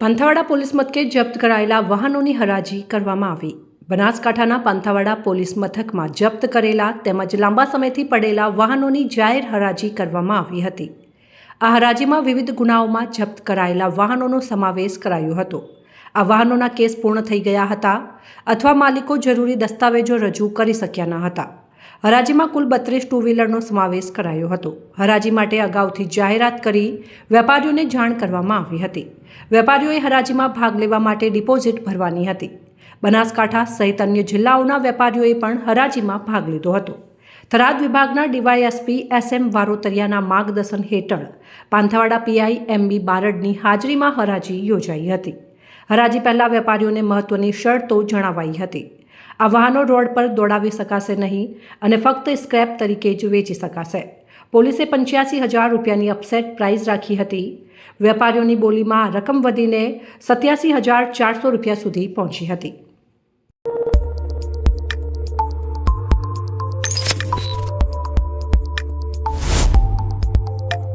Panthawada police મથકે જપ્ત કરાયેલા વાહનોની હરાજી કરવામાં આવી. બનાસકાંઠાના પાંથાવાડા પોલીસ મથકમાં જપ્ત કરેલા તેમજ લાંબા સમયથી પડેલા વાહનોની જાહેર હરાજી કરવામાં આવી હતી. આ હરાજીમાં વિવિધ ગુનાઓમાં જપ્ત કરાયેલા વાહનોનો સમાવેશ કરાયો હતો. આ વાહનોના કેસ પૂર્ણ થઈ ગયા હતા અથવા માલિકો જરૂરી દસ્તાવેજો રજૂ કરી શક્યા ન હતા. હરાજીમાં કુલ બત્રીસ ટુ વ્હીલરનો સમાવેશ કરાયો હતો. હરાજી માટે અગાઉથી જાહેરાત કરી વેપારીઓને જાણ કરવામાં આવી હતી. વેપારીઓએ હરાજીમાં ભાગ લેવા માટે ડિપોઝિટ ભરવાની હતી. બનાસકાંઠા સહિત અન્ય જિલ્લાઓના વેપારીઓએ પણ હરાજીમાં ભાગ લીધો હતો. થરાદ વિભાગના ડીવાયએસપી એસ એમ વારોતરિયાના માર્ગદર્શન હેઠળ પાંથાવાડા પીઆઈ એમ બી બારડની હાજરીમાં હરાજી યોજાઈ હતી. હરાજી પહેલાં વેપારીઓને મહત્વની શરતો જણાવાઈ હતી. આ વાહનો રોડ પર દોડાવી શકાશે નહીં અને ફક્ત સ્ક્રેપ તરીકે જ વેચી શકાશે. પોલીસે પંચ્યાસી હજાર રૂપિયાની અપસેટ પ્રાઇઝ રાખી હતી. વેપારીઓની બોલીમાં રકમ વધીને સત્યાસી હજાર ચારસો રૂપિયા સુધી પહોંચી હતી.